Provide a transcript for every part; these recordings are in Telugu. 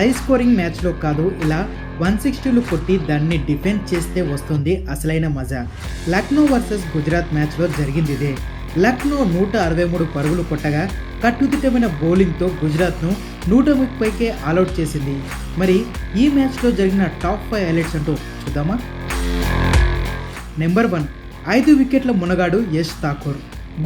హై స్కోరింగ్ మ్యాచ్లో కాదు ఇలా వన్ సిక్స్టీలు కొట్టి దాన్ని డిఫెండ్ చేస్తే వస్తుంది అసలైన మజా. లక్నో వర్సెస్ గుజరాత్ మ్యాచ్లో జరిగింది ఇదే. లక్నో నూట అరవై మూడు పరుగులు కొట్టగా కట్టుదిట్టమైన బౌలింగ్తో గుజరాత్ను నూట ముప్పైకే ఆల్అౌట్ చేసింది. మరి ఈ మ్యాచ్లో జరిగిన టాప్ ఫైవ్ హైలైట్స్ అంటూ చూద్దామా? నెంబర్ వన్ ఐదు వికెట్ల మునగాడు యష్ ఠాకూర్.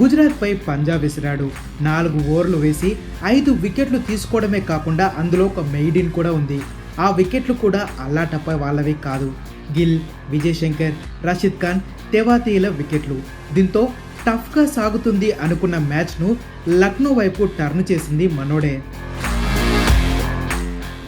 గుజరాత్పై పంజాబ్ విసిరాడు. నాలుగు ఓవర్లు వేసి ఐదు వికెట్లు తీసుకోవడమే కాకుండా అందులో ఒక మెయిడిన్ కూడా ఉంది. ఆ వికెట్లు కూడా అల్లాటప్ప వాళ్ళవి కాదు. గిల్ విజయ్ శంకర్ రషీద్ ఖాన్ తెవాతీల వికెట్లు. దీంతో టఫ్గా సాగుతుంది అనుకున్న మ్యాచ్ను లక్నో వైపు టర్న్ చేసింది మనోడే.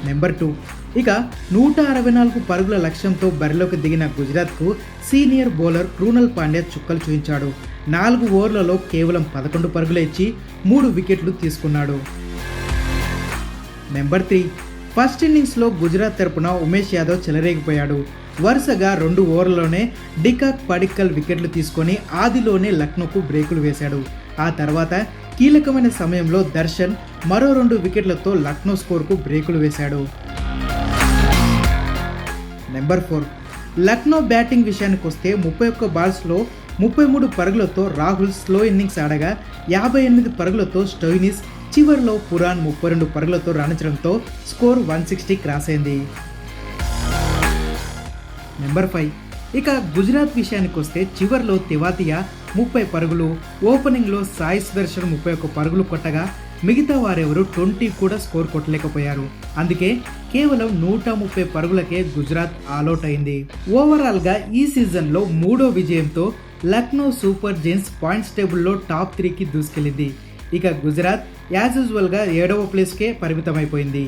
Number two. ఇక నూట అరవై నాలుగు పరుగుల లక్ష్యంతో బరిలోకి దిగిన గుజరాత్కు సీనియర్ బౌలర్ క్రూనల్ పాండ్యా చుక్కలు చూపించాడు. నాలుగు ఓవర్లలో కేవలం పదకొండు పరుగులు ఇచ్చి మూడు వికెట్లు తీసుకున్నాడు. Number three. ఫస్ట్ ఇన్నింగ్స్లో గుజరాత్ తరపున ఉమేష్ యాదవ్ చెలరేగిపోయాడు. వరుసగా రెండు ఓవర్లలోనే డికాక్ పడిక్కల్ వికెట్లు తీసుకొని ఆదిలోనే లక్నోకు బ్రేకులు వేశాడు. ఆ తర్వాత కీలకమైన సమయంలో దర్శన్ మరో రెండు వికెట్లతో లక్నో స్కోర్కు బ్రేకులు వేశాడు. Number four. లక్నో బ్యాటింగ్ విషయానికి వస్తే ముప్పై ఒక్క బాల్స్లో ముప్పై మూడు పరుగులతో రాహుల్ స్లో ఇన్నింగ్స్ ఆడగా యాభై ఎనిమిది పరుగులతో స్టోయినిస్ చివరిలో పురాన్ ముప్పై రెండు పరుగులతో రాణించడంతో స్కోర్ వన్ సిక్స్టీ క్రాస్ అయింది. Number five. ఇక గుజరాత్ విషయానికి వస్తే చివర్లో తివాతియా ముప్పై పరుగులు. ఓపెనింగ్లో సాయి సుదర్శన్ ముప్పై ఒక్క పరుగులు కొట్టగా మిగతా వారెవరు ట్వంటీ కూడా స్కోర్ కొట్టలేకపోయారు. అందుకే కేవలం నూట ముప్పై పరుగులకే గుజరాత్ ఆలౌట్ అయింది. ఓవరాల్గా ఈ సీజన్లో మూడో విజయంతో లక్నో సూపర్ జెయింట్స్ పాయింట్స్ టేబుల్లో టాప్ త్రీకి దూసుకెళ్ళింది. ఇక గుజరాత్ యాజ్ యూజువల్గా ఏడవ ప్లేస్కే పరిమితమైపోయింది.